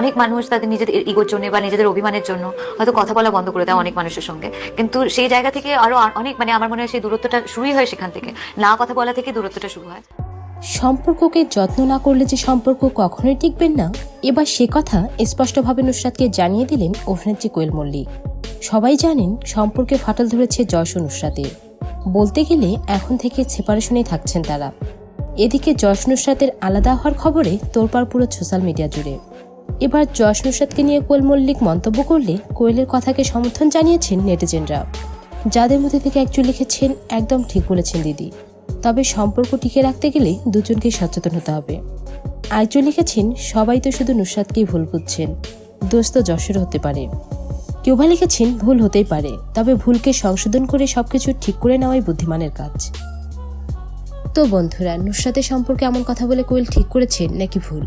অনেক মানুষ তাদের নিজেদের ইগোর জন্য বা নিজেদের অভিমানের জন্য হয়তো কথা বলা বন্ধ করে দেয় অনেক মানুষের সঙ্গে। কিন্তু সেই জায়গা থেকে আরও অনেক মানে আমার মনে হয় সেই দূরত্বটা শুরুই হয় সেখান থেকে। না কথা বলা থেকে দূরত্বটা শুরু হয়। সম্পর্ককে যত্ন না করলে যে সম্পর্ক কখনোই টিকবেন না, এবার সে কথা স্পষ্টভাবে নুসরাতকে জানিয়ে দিলেন অভিনেত্রী কোয়েল মল্লিক। সবাই জানেন সম্পর্কে ফাটল ধরেছে যশ নুসরাতের। বলতে গেলে এখন থেকে সেপারেশনেই থাকছেন তারা। এদিকে যশ নুসরাতের আলাদা হওয়ার খবরে তোরপাড় পুরো সোশ্যাল মিডিয়া জুড়ে। এবার যশ নুসরাতকে নিয়ে কোয়েল মল্লিক মন্তব্য করলে কোয়েলের কথাকে সমর্থন জানিয়েছেন নেটিজেনরা। যাদের মধ্যে থেকে একজন লিখেছেন, একদম ঠিক বলেছেন দিদি। তবে সম্পর্ক টিকে রাখতে গেলে দুজনকে সচেতন হতে হবে। আরেকজন লিখেছেন, সবাই তো শুধু নুসরাতকেই ভুল বুঝছেন। দোষ তো যশোর হতে পারে। কেউ বা লিখেছেন, ভুল হতেই পারে, তবে ভুলকে সংশোধন করে সবকিছু ঠিক করে নেওয়াই বুদ্ধিমানের কাজ। তো বন্ধুরা, নুসরাতের সম্পর্কে এমন কথা বলে কোয়েল ঠিক করেছেন নাকি ভুল?